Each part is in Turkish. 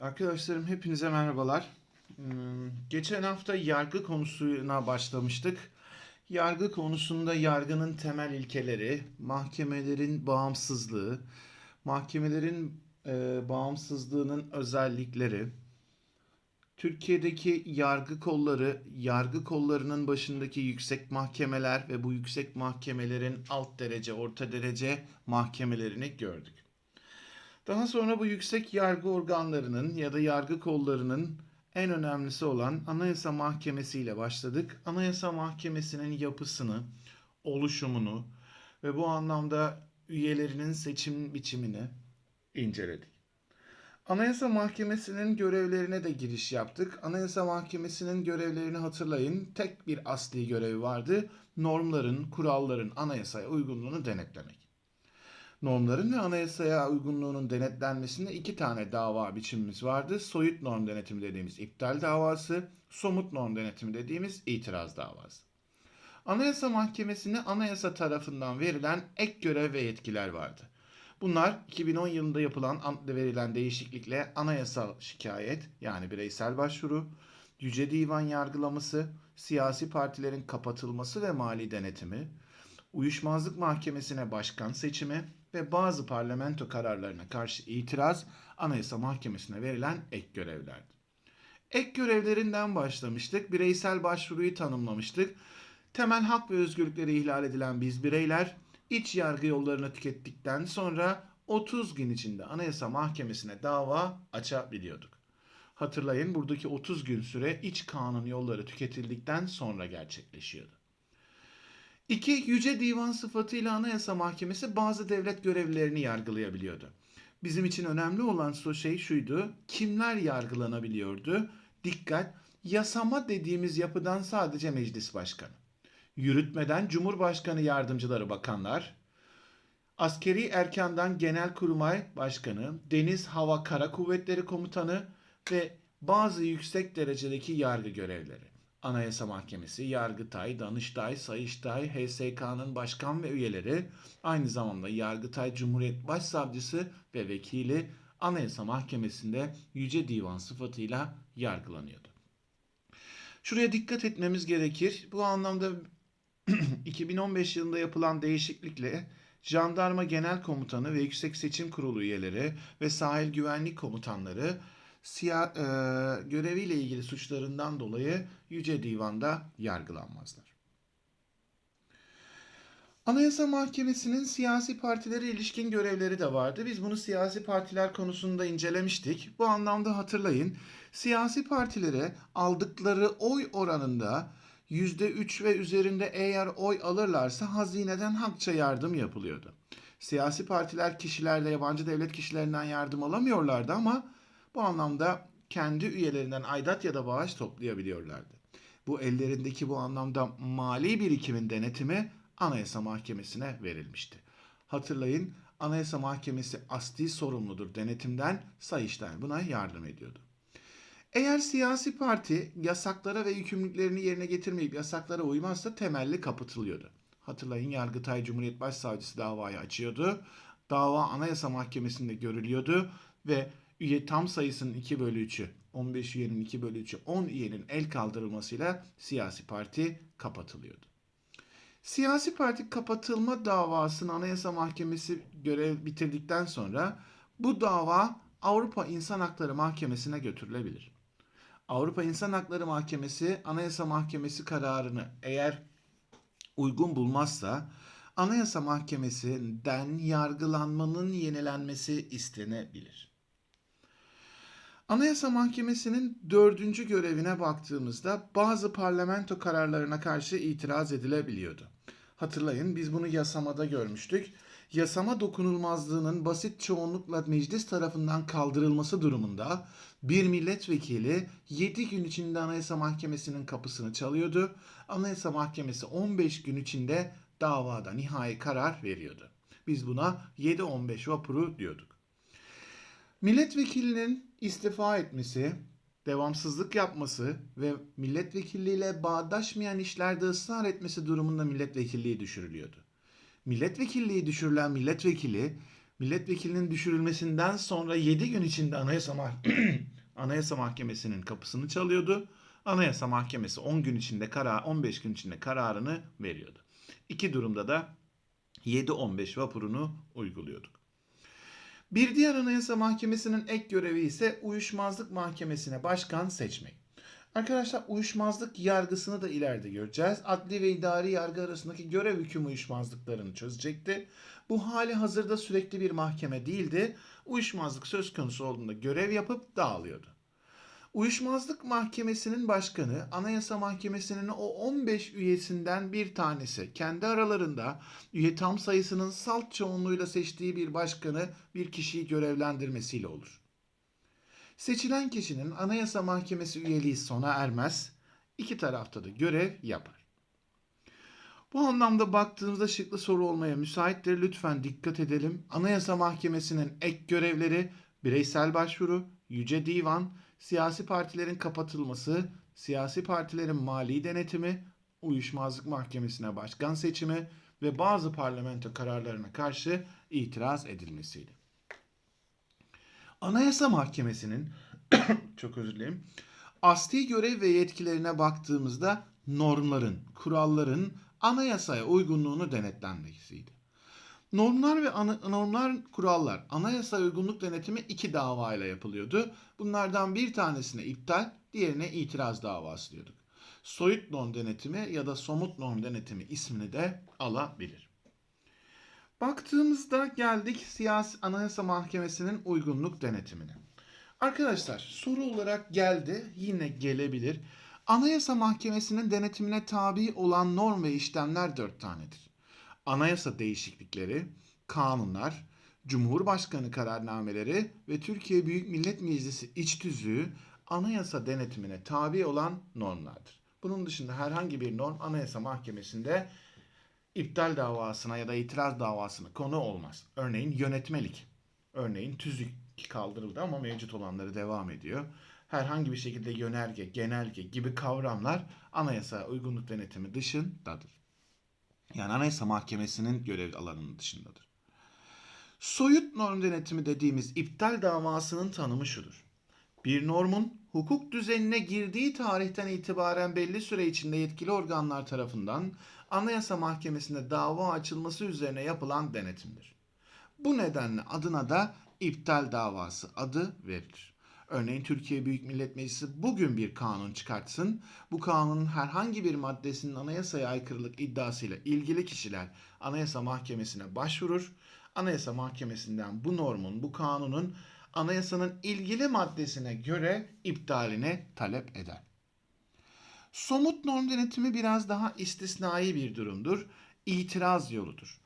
Arkadaşlarım hepinize merhabalar. Hmm, Geçen hafta yargı konusuna başlamıştık. Yargı konusunda yargının temel ilkeleri, mahkemelerin bağımsızlığı, mahkemelerin e, bağımsızlığının özellikleri, Türkiye'deki yargı kolları, yargı kollarının başındaki yüksek mahkemeler ve bu yüksek mahkemelerin alt derece, orta derece mahkemelerini gördük. Daha sonra bu yüksek yargı organlarının ya da yargı kollarının en önemlisi olan Anayasa Mahkemesi ile başladık. Anayasa Mahkemesi'nin yapısını, oluşumunu ve bu anlamda üyelerinin seçim biçimini inceledik. Anayasa Mahkemesi'nin görevlerine de giriş yaptık. Anayasa Mahkemesi'nin görevlerini hatırlayın. Tek bir asli görevi vardı. Normların, kuralların anayasaya uygunluğunu denetlemek normların ve anayasaya uygunluğunun denetlenmesinde iki tane dava biçimimiz vardı. Soyut norm denetimi dediğimiz iptal davası, somut norm denetimi dediğimiz itiraz davası. Anayasa Mahkemesi'ne anayasa tarafından verilen ek görev ve yetkiler vardı. Bunlar 2010 yılında yapılan an- verilen değişiklikle anayasal şikayet yani bireysel başvuru, Yüce Divan yargılaması, siyasi partilerin kapatılması ve mali denetimi, Uyuşmazlık Mahkemesi'ne başkan seçimi ve bazı parlamento kararlarına karşı itiraz Anayasa Mahkemesi'ne verilen ek görevlerdi. Ek görevlerinden başlamıştık. Bireysel başvuruyu tanımlamıştık. Temel hak ve özgürlükleri ihlal edilen biz bireyler iç yargı yollarını tükettikten sonra 30 gün içinde Anayasa Mahkemesi'ne dava açabiliyorduk. Hatırlayın buradaki 30 gün süre iç kanun yolları tüketildikten sonra gerçekleşiyordu. İki, Yüce Divan sıfatıyla Anayasa Mahkemesi bazı devlet görevlilerini yargılayabiliyordu. Bizim için önemli olan şey şuydu, kimler yargılanabiliyordu? Dikkat, yasama dediğimiz yapıdan sadece meclis başkanı. Yürütmeden Cumhurbaşkanı yardımcıları bakanlar, askeri erkandan Genelkurmay Başkanı, Deniz Hava Kara Kuvvetleri Komutanı ve bazı yüksek derecedeki yargı görevleri. Anayasa Mahkemesi, Yargıtay, Danıştay, Sayıştay, HSK'nın başkan ve üyeleri, aynı zamanda Yargıtay Cumhuriyet Başsavcısı ve vekili Anayasa Mahkemesi'nde Yüce Divan sıfatıyla yargılanıyordu. Şuraya dikkat etmemiz gerekir. Bu anlamda 2015 yılında yapılan değişiklikle Jandarma Genel Komutanı ve Yüksek Seçim Kurulu üyeleri ve sahil güvenlik komutanları siya, e, göreviyle ilgili suçlarından dolayı Yüce Divan'da yargılanmazlar. Anayasa Mahkemesi'nin siyasi partilere ilişkin görevleri de vardı. Biz bunu siyasi partiler konusunda incelemiştik. Bu anlamda hatırlayın. Siyasi partilere aldıkları oy oranında %3 ve üzerinde eğer oy alırlarsa hazineden hakça yardım yapılıyordu. Siyasi partiler kişilerde yabancı devlet kişilerinden yardım alamıyorlardı ama bu anlamda kendi üyelerinden aidat ya da bağış toplayabiliyorlardı. Bu ellerindeki bu anlamda mali birikimin denetimi Anayasa Mahkemesi'ne verilmişti. Hatırlayın Anayasa Mahkemesi asli sorumludur denetimden, Sayıştay buna yardım ediyordu. Eğer siyasi parti yasaklara ve yükümlülüklerini yerine getirmeyip yasaklara uymazsa temelli kapatılıyordu. Hatırlayın Yargıtay Cumhuriyet Başsavcısı davayı açıyordu. Dava Anayasa Mahkemesi'nde görülüyordu ve üye tam sayısının 2 bölü 3'ü, 15 üyenin 2 bölü 3'ü, 10 üyenin el kaldırılmasıyla siyasi parti kapatılıyordu. Siyasi parti kapatılma davasını Anayasa Mahkemesi görev bitirdikten sonra bu dava Avrupa İnsan Hakları Mahkemesi'ne götürülebilir. Avrupa İnsan Hakları Mahkemesi Anayasa Mahkemesi kararını eğer uygun bulmazsa Anayasa Mahkemesi'nden yargılanmanın yenilenmesi istenebilir. Anayasa Mahkemesi'nin dördüncü görevine baktığımızda bazı parlamento kararlarına karşı itiraz edilebiliyordu. Hatırlayın biz bunu yasamada görmüştük. Yasama dokunulmazlığının basit çoğunlukla meclis tarafından kaldırılması durumunda bir milletvekili 7 gün içinde Anayasa Mahkemesi'nin kapısını çalıyordu. Anayasa Mahkemesi 15 gün içinde davada nihai karar veriyordu. Biz buna 7-15 vapuru diyorduk. Milletvekilinin istifa etmesi, devamsızlık yapması ve milletvekilliğiyle bağdaşmayan işlerde ısrar etmesi durumunda milletvekilliği düşürülüyordu. Milletvekilliği düşürülen milletvekili, milletvekilinin düşürülmesinden sonra 7 gün içinde Anayasa Mah- Anayasa Mahkemesi'nin kapısını çalıyordu. Anayasa Mahkemesi 10 gün içinde karar 15 gün içinde kararını veriyordu. İki durumda da 7-15 vapurunu uyguluyorduk. Bir diğer Anayasa Mahkemesi'nin ek görevi ise uyuşmazlık mahkemesine başkan seçmek. Arkadaşlar uyuşmazlık yargısını da ileride göreceğiz. Adli ve idari yargı arasındaki görev hüküm uyuşmazlıklarını çözecekti. Bu hali hazırda sürekli bir mahkeme değildi. Uyuşmazlık söz konusu olduğunda görev yapıp dağılıyordu. Uyuşmazlık Mahkemesi'nin başkanı Anayasa Mahkemesi'nin o 15 üyesinden bir tanesi kendi aralarında üye tam sayısının salt çoğunluğuyla seçtiği bir başkanı bir kişiyi görevlendirmesiyle olur. Seçilen kişinin Anayasa Mahkemesi üyeliği sona ermez, iki tarafta da görev yapar. Bu anlamda baktığımızda şıklı soru olmaya müsaittir. Lütfen dikkat edelim. Anayasa Mahkemesi'nin ek görevleri bireysel başvuru, yüce divan, siyasi partilerin kapatılması, siyasi partilerin mali denetimi, uyuşmazlık mahkemesine başkan seçimi ve bazı parlamento kararlarına karşı itiraz edilmesiydi. Anayasa Mahkemesi'nin çok özür dilerim. Asli görev ve yetkilerine baktığımızda normların, kuralların anayasaya uygunluğunu denetlenmesiydi. Normlar ve ana, normlar, kurallar, anayasa uygunluk denetimi iki davayla yapılıyordu. Bunlardan bir tanesine iptal, diğerine itiraz davası diyorduk. Soyut norm denetimi ya da somut norm denetimi ismini de alabilir. Baktığımızda geldik siyasi anayasa mahkemesinin uygunluk denetimine. Arkadaşlar soru olarak geldi yine gelebilir. Anayasa mahkemesinin denetimine tabi olan norm ve işlemler dört tanedir. Anayasa değişiklikleri, kanunlar, Cumhurbaşkanı kararnameleri ve Türkiye Büyük Millet Meclisi iç tüzüğü anayasa denetimine tabi olan normlardır. Bunun dışında herhangi bir norm Anayasa Mahkemesi'nde iptal davasına ya da itiraz davasına konu olmaz. Örneğin yönetmelik. Örneğin tüzük kaldırıldı ama mevcut olanları devam ediyor. Herhangi bir şekilde yönerge, genelge gibi kavramlar anayasa uygunluk denetimi dışındadır. Yani anayasa mahkemesinin görev alanının dışındadır. Soyut norm denetimi dediğimiz iptal davasının tanımı şudur. Bir normun hukuk düzenine girdiği tarihten itibaren belli süre içinde yetkili organlar tarafından Anayasa Mahkemesi'nde dava açılması üzerine yapılan denetimdir. Bu nedenle adına da iptal davası adı verilir. Örneğin Türkiye Büyük Millet Meclisi bugün bir kanun çıkartsın. Bu kanunun herhangi bir maddesinin anayasaya aykırılık iddiasıyla ilgili kişiler Anayasa Mahkemesi'ne başvurur. Anayasa Mahkemesi'nden bu normun, bu kanunun anayasanın ilgili maddesine göre iptalini talep eder. Somut norm denetimi biraz daha istisnai bir durumdur. İtiraz yoludur.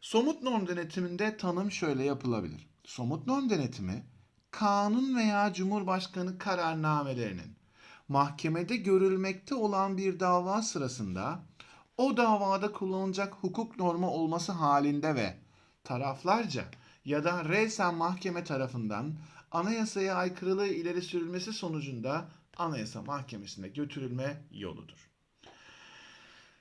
Somut norm denetiminde tanım şöyle yapılabilir. Somut norm denetimi kanun veya cumhurbaşkanı kararnamelerinin mahkemede görülmekte olan bir dava sırasında o davada kullanılacak hukuk normu olması halinde ve taraflarca ya da resen mahkeme tarafından anayasaya aykırılığı ileri sürülmesi sonucunda Anayasa Mahkemesi'ne götürülme yoludur.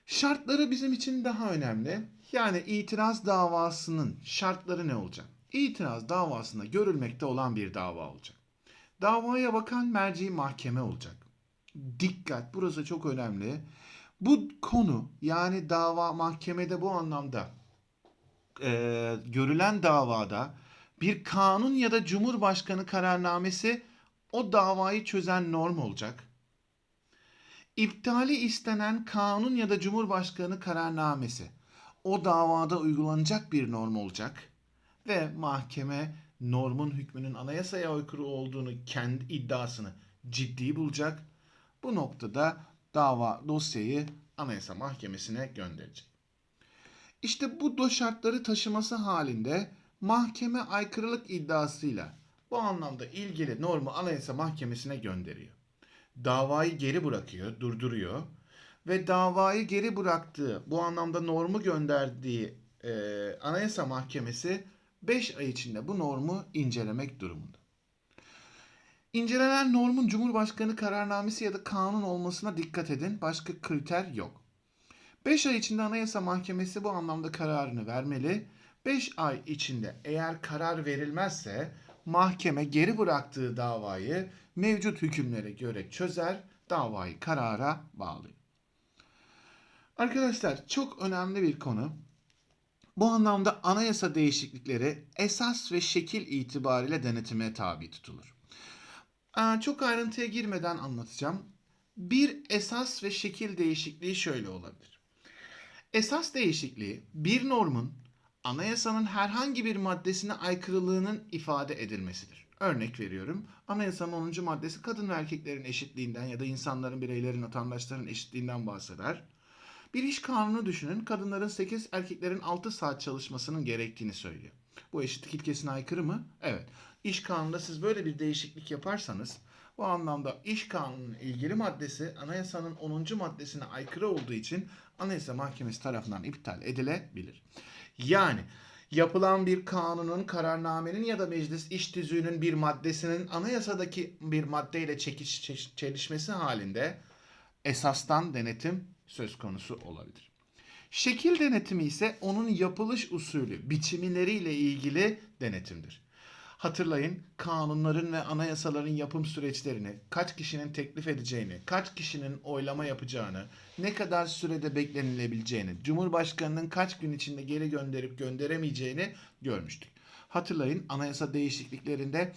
Şartları bizim için daha önemli. Yani itiraz davasının şartları ne olacak? İtiraz davasında görülmekte olan bir dava olacak. Davaya bakan merci mahkeme olacak. Dikkat burası çok önemli. Bu konu yani dava mahkemede bu anlamda e, görülen davada bir kanun ya da cumhurbaşkanı kararnamesi o davayı çözen norm olacak. İptali istenen kanun ya da cumhurbaşkanı kararnamesi o davada uygulanacak bir norm olacak ve mahkeme normun hükmünün anayasaya aykırı olduğunu kendi iddiasını ciddi bulacak. Bu noktada dava dosyayı Anayasa Mahkemesi'ne gönderecek. İşte bu do şartları taşıması halinde mahkeme aykırılık iddiasıyla bu anlamda ilgili normu Anayasa Mahkemesi'ne gönderiyor. Davayı geri bırakıyor, durduruyor ve davayı geri bıraktığı, bu anlamda normu gönderdiği e, Anayasa Mahkemesi 5 ay içinde bu normu incelemek durumunda. İncelenen normun Cumhurbaşkanı kararnamesi ya da kanun olmasına dikkat edin. Başka kriter yok. 5 ay içinde Anayasa Mahkemesi bu anlamda kararını vermeli. 5 ay içinde eğer karar verilmezse mahkeme geri bıraktığı davayı mevcut hükümlere göre çözer, davayı karara bağlıyor. Arkadaşlar çok önemli bir konu. Bu anlamda anayasa değişiklikleri esas ve şekil itibariyle denetime tabi tutulur. Aa, Çok ayrıntıya girmeden anlatacağım. Bir esas ve şekil değişikliği şöyle olabilir. Esas değişikliği bir normun anayasanın herhangi bir maddesine aykırılığının ifade edilmesidir. Örnek veriyorum. Anayasanın 10. maddesi kadın ve erkeklerin eşitliğinden ya da insanların, bireylerin, vatandaşların eşitliğinden bahseder. Bir iş kanunu düşünün. Kadınların 8, erkeklerin 6 saat çalışmasının gerektiğini söylüyor. Bu eşitlik ilkesine aykırı mı? Evet. İş kanununda siz böyle bir değişiklik yaparsanız bu anlamda iş kanununun ilgili maddesi anayasanın 10. maddesine aykırı olduğu için Anayasa Mahkemesi tarafından iptal edilebilir. Yani yapılan bir kanunun, kararnamenin ya da meclis iş tüzüğünün bir maddesinin anayasadaki bir maddeyle çekiş, çelişmesi halinde esastan denetim söz konusu olabilir. Şekil denetimi ise onun yapılış usulü, biçimleriyle ilgili denetimdir. Hatırlayın kanunların ve anayasaların yapım süreçlerini, kaç kişinin teklif edeceğini, kaç kişinin oylama yapacağını, ne kadar sürede beklenilebileceğini, Cumhurbaşkanının kaç gün içinde geri gönderip gönderemeyeceğini görmüştük. Hatırlayın anayasa değişikliklerinde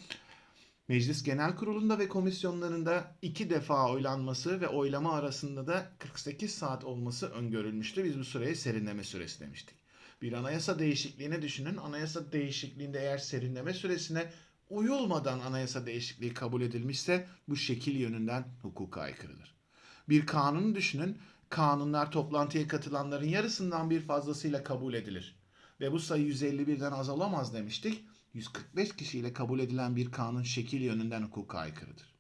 Meclis Genel Kurulu'nda ve komisyonlarında iki defa oylanması ve oylama arasında da 48 saat olması öngörülmüştü. Biz bu süreye serinleme süresi demiştik. Bir anayasa değişikliğini düşünün. Anayasa değişikliğinde eğer serinleme süresine uyulmadan anayasa değişikliği kabul edilmişse bu şekil yönünden hukuka aykırıdır. Bir kanunu düşünün. Kanunlar toplantıya katılanların yarısından bir fazlasıyla kabul edilir. Ve bu sayı 151'den az olamaz demiştik. 145 kişiyle kabul edilen bir kanun şekil yönünden hukuka aykırıdır.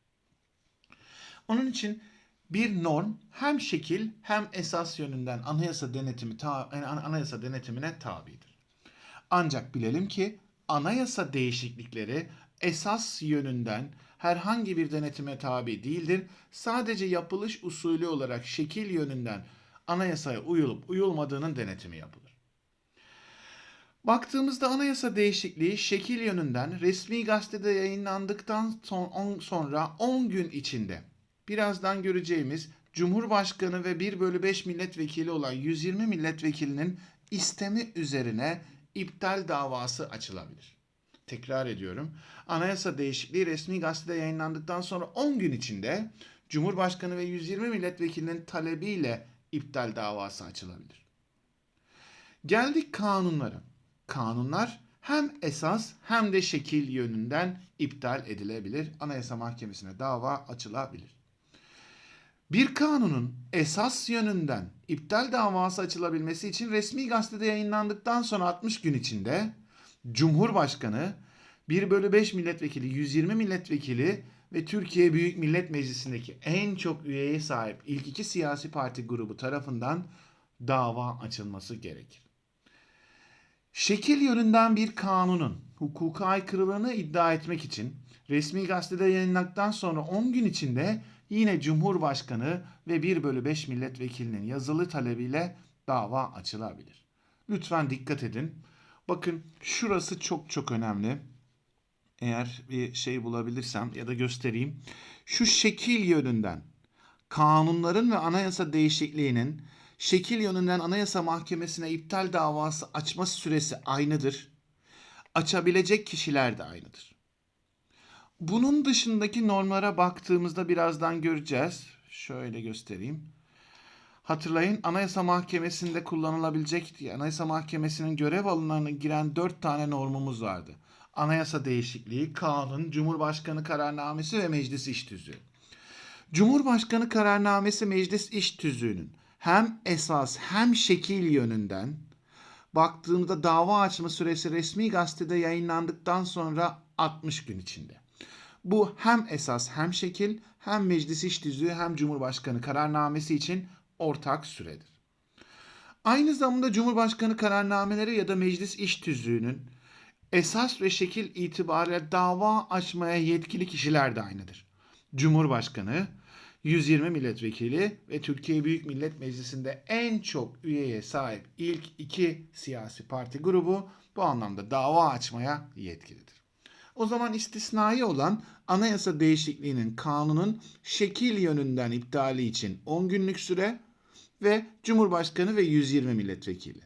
Onun için bir norm hem şekil hem esas yönünden anayasa denetimi ta- anayasa denetimine tabidir. Ancak bilelim ki anayasa değişiklikleri esas yönünden herhangi bir denetime tabi değildir. Sadece yapılış usulü olarak şekil yönünden anayasaya uyulup uyulmadığının denetimi yapılır. Baktığımızda anayasa değişikliği şekil yönünden resmi gazetede yayınlandıktan son- on- sonra 10 gün içinde birazdan göreceğimiz Cumhurbaşkanı ve 1 bölü 5 milletvekili olan 120 milletvekilinin istemi üzerine iptal davası açılabilir. Tekrar ediyorum. Anayasa değişikliği resmi gazetede yayınlandıktan sonra 10 gün içinde Cumhurbaşkanı ve 120 milletvekilinin talebiyle iptal davası açılabilir. Geldik kanunlara. Kanunlar hem esas hem de şekil yönünden iptal edilebilir. Anayasa Mahkemesi'ne dava açılabilir. Bir kanunun esas yönünden iptal davası açılabilmesi için resmi gazetede yayınlandıktan sonra 60 gün içinde Cumhurbaşkanı 1 bölü 5 milletvekili, 120 milletvekili ve Türkiye Büyük Millet Meclisi'ndeki en çok üyeye sahip ilk iki siyasi parti grubu tarafından dava açılması gerekir. Şekil yönünden bir kanunun hukuka aykırılığını iddia etmek için resmi gazetede yayınlandıktan sonra 10 gün içinde yine Cumhurbaşkanı ve 1 bölü 5 milletvekilinin yazılı talebiyle dava açılabilir. Lütfen dikkat edin. Bakın şurası çok çok önemli. Eğer bir şey bulabilirsem ya da göstereyim. Şu şekil yönünden kanunların ve anayasa değişikliğinin şekil yönünden Anayasa Mahkemesi'ne iptal davası açma süresi aynıdır. Açabilecek kişiler de aynıdır. Bunun dışındaki normlara baktığımızda birazdan göreceğiz. Şöyle göstereyim. Hatırlayın Anayasa Mahkemesi'nde kullanılabilecek diye Anayasa Mahkemesi'nin görev alanlarına giren dört tane normumuz vardı. Anayasa değişikliği, kanun, Cumhurbaşkanı kararnamesi ve meclis iş tüzüğü. Cumhurbaşkanı kararnamesi meclis iş tüzüğünün hem esas hem şekil yönünden baktığımda dava açma süresi resmi gazetede yayınlandıktan sonra 60 gün içinde. Bu hem esas hem şekil hem meclis iş tüzüğü hem Cumhurbaşkanı kararnamesi için ortak süredir. Aynı zamanda Cumhurbaşkanı kararnameleri ya da meclis iş tüzüğünün esas ve şekil itibariyle dava açmaya yetkili kişiler de aynıdır. Cumhurbaşkanı, 120 milletvekili ve Türkiye Büyük Millet Meclisi'nde en çok üyeye sahip ilk iki siyasi parti grubu bu anlamda dava açmaya yetkilidir. O zaman istisnai olan anayasa değişikliğinin kanunun şekil yönünden iptali için 10 günlük süre ve Cumhurbaşkanı ve 120 milletvekili.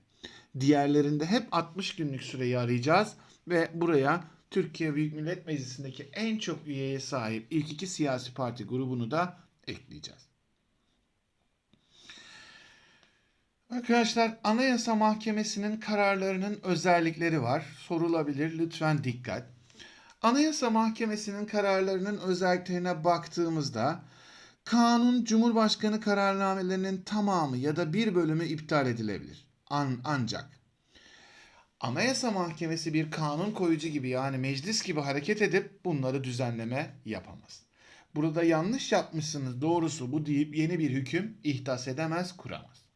Diğerlerinde hep 60 günlük süreyi arayacağız ve buraya Türkiye Büyük Millet Meclisi'ndeki en çok üyeye sahip ilk iki siyasi parti grubunu da ekleyeceğiz. Arkadaşlar Anayasa Mahkemesi'nin kararlarının özellikleri var. Sorulabilir. Lütfen dikkat. Anayasa Mahkemesi'nin kararlarının özelliklerine baktığımızda kanun Cumhurbaşkanı kararnamelerinin tamamı ya da bir bölümü iptal edilebilir. An ancak Anayasa Mahkemesi bir kanun koyucu gibi yani meclis gibi hareket edip bunları düzenleme yapamaz. Burada yanlış yapmışsınız doğrusu bu deyip yeni bir hüküm ihdas edemez, kuramaz.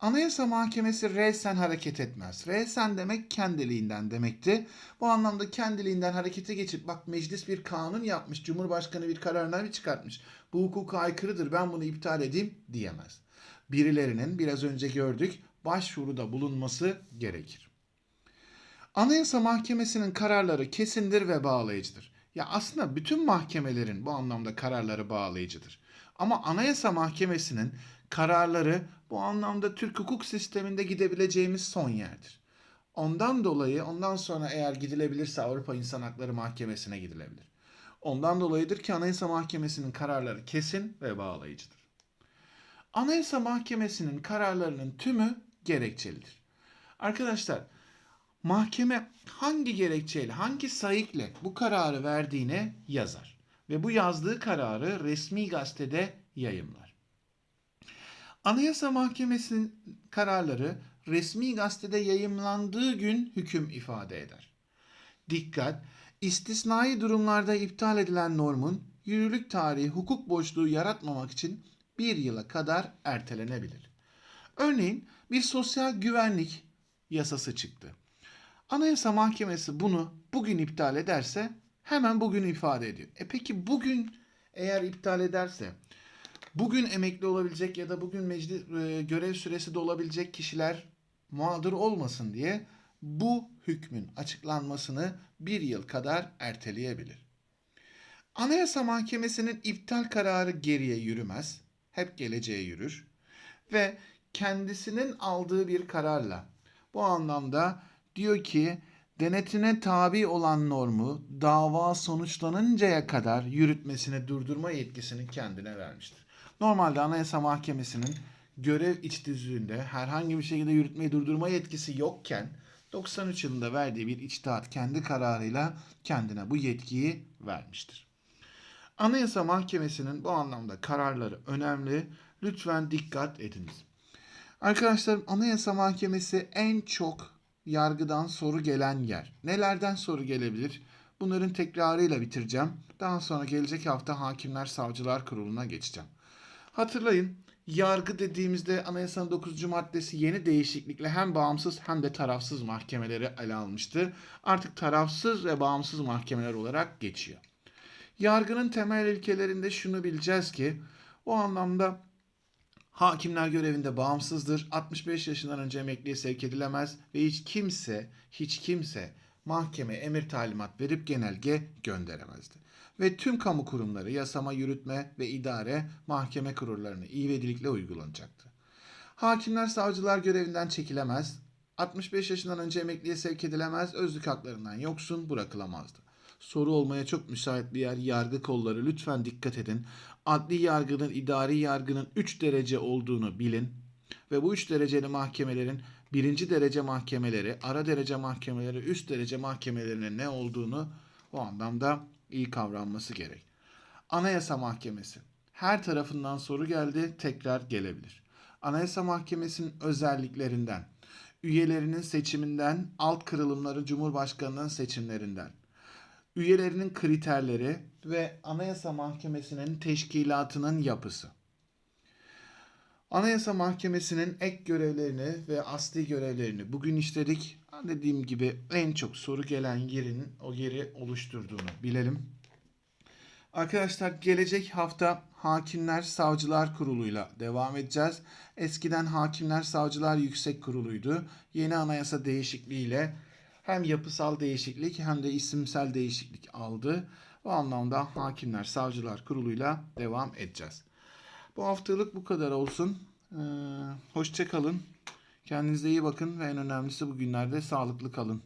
Anayasa Mahkemesi resen hareket etmez. Resen demek kendiliğinden demekti. Bu anlamda kendiliğinden harekete geçip bak meclis bir kanun yapmış, Cumhurbaşkanı bir kararname çıkartmış. Bu hukuka aykırıdır ben bunu iptal edeyim diyemez. Birilerinin biraz önce gördük başvuruda bulunması gerekir. Anayasa Mahkemesi'nin kararları kesindir ve bağlayıcıdır. Ya aslında bütün mahkemelerin bu anlamda kararları bağlayıcıdır. Ama Anayasa Mahkemesi'nin kararları bu anlamda Türk hukuk sisteminde gidebileceğimiz son yerdir. Ondan dolayı ondan sonra eğer gidilebilirse Avrupa İnsan Hakları Mahkemesi'ne gidilebilir. Ondan dolayıdır ki Anayasa Mahkemesi'nin kararları kesin ve bağlayıcıdır. Anayasa Mahkemesi'nin kararlarının tümü gerekçelidir. Arkadaşlar mahkeme hangi gerekçeyle, hangi sayıkla bu kararı verdiğine yazar. Ve bu yazdığı kararı resmi gazetede yayımlar. Anayasa Mahkemesi'nin kararları resmi gazetede yayımlandığı gün hüküm ifade eder. Dikkat! İstisnai durumlarda iptal edilen normun yürürlük tarihi hukuk boşluğu yaratmamak için bir yıla kadar ertelenebilir. Örneğin bir sosyal güvenlik yasası çıktı. Anayasa Mahkemesi bunu bugün iptal ederse hemen bugün ifade ediyor. E peki bugün eğer iptal ederse bugün emekli olabilecek ya da bugün meclis e, görev süresi dolabilecek kişiler mağdur olmasın diye bu hükmün açıklanmasını bir yıl kadar erteleyebilir. Anayasa Mahkemesi'nin iptal kararı geriye yürümez, hep geleceğe yürür ve kendisinin aldığı bir kararla bu anlamda diyor ki denetine tabi olan normu dava sonuçlanıncaya kadar yürütmesine durdurma yetkisini kendine vermiştir. Normalde Anayasa Mahkemesi'nin görev iç düzlüğünde herhangi bir şekilde yürütmeyi durdurma yetkisi yokken 93 yılında verdiği bir içtihat kendi kararıyla kendine bu yetkiyi vermiştir. Anayasa Mahkemesi'nin bu anlamda kararları önemli. Lütfen dikkat ediniz. Arkadaşlar Anayasa Mahkemesi en çok yargıdan soru gelen yer. Nelerden soru gelebilir? Bunların tekrarıyla bitireceğim. Daha sonra gelecek hafta Hakimler Savcılar Kurulu'na geçeceğim. Hatırlayın yargı dediğimizde anayasanın 9. maddesi yeni değişiklikle hem bağımsız hem de tarafsız mahkemeleri ele almıştı. Artık tarafsız ve bağımsız mahkemeler olarak geçiyor. Yargının temel ilkelerinde şunu bileceğiz ki o anlamda hakimler görevinde bağımsızdır. 65 yaşından önce emekliye sevk edilemez ve hiç kimse hiç kimse mahkeme emir talimat verip genelge gönderemezdi. Ve tüm kamu kurumları yasama, yürütme ve idare mahkeme kurullarını ivedilikle uygulanacaktı. Hakimler savcılar görevinden çekilemez, 65 yaşından önce emekliye sevk edilemez, özlük haklarından yoksun bırakılamazdı. Soru olmaya çok müsait bir yer yargı kolları lütfen dikkat edin. Adli yargının idari yargının 3 derece olduğunu bilin. Ve bu 3 dereceli mahkemelerin birinci derece mahkemeleri, ara derece mahkemeleri, üst derece mahkemelerinin ne olduğunu o anlamda iyi kavranması gerek. Anayasa Mahkemesi. Her tarafından soru geldi, tekrar gelebilir. Anayasa Mahkemesi'nin özelliklerinden, üyelerinin seçiminden, alt kırılımları Cumhurbaşkanı'nın seçimlerinden, üyelerinin kriterleri ve Anayasa Mahkemesi'nin teşkilatının yapısı. Anayasa Mahkemesi'nin ek görevlerini ve asli görevlerini bugün işledik. Dediğim gibi en çok soru gelen yerin o yeri oluşturduğunu bilelim. Arkadaşlar gelecek hafta Hakimler Savcılar Kurulu'yla devam edeceğiz. Eskiden Hakimler Savcılar Yüksek Kurulu'ydu. Yeni anayasa değişikliğiyle hem yapısal değişiklik hem de isimsel değişiklik aldı. Bu anlamda Hakimler Savcılar Kurulu'yla devam edeceğiz. Bu haftalık bu kadar olsun. Ee, hoşça kalın. Kendinize iyi bakın ve en önemlisi bugünlerde sağlıklı kalın.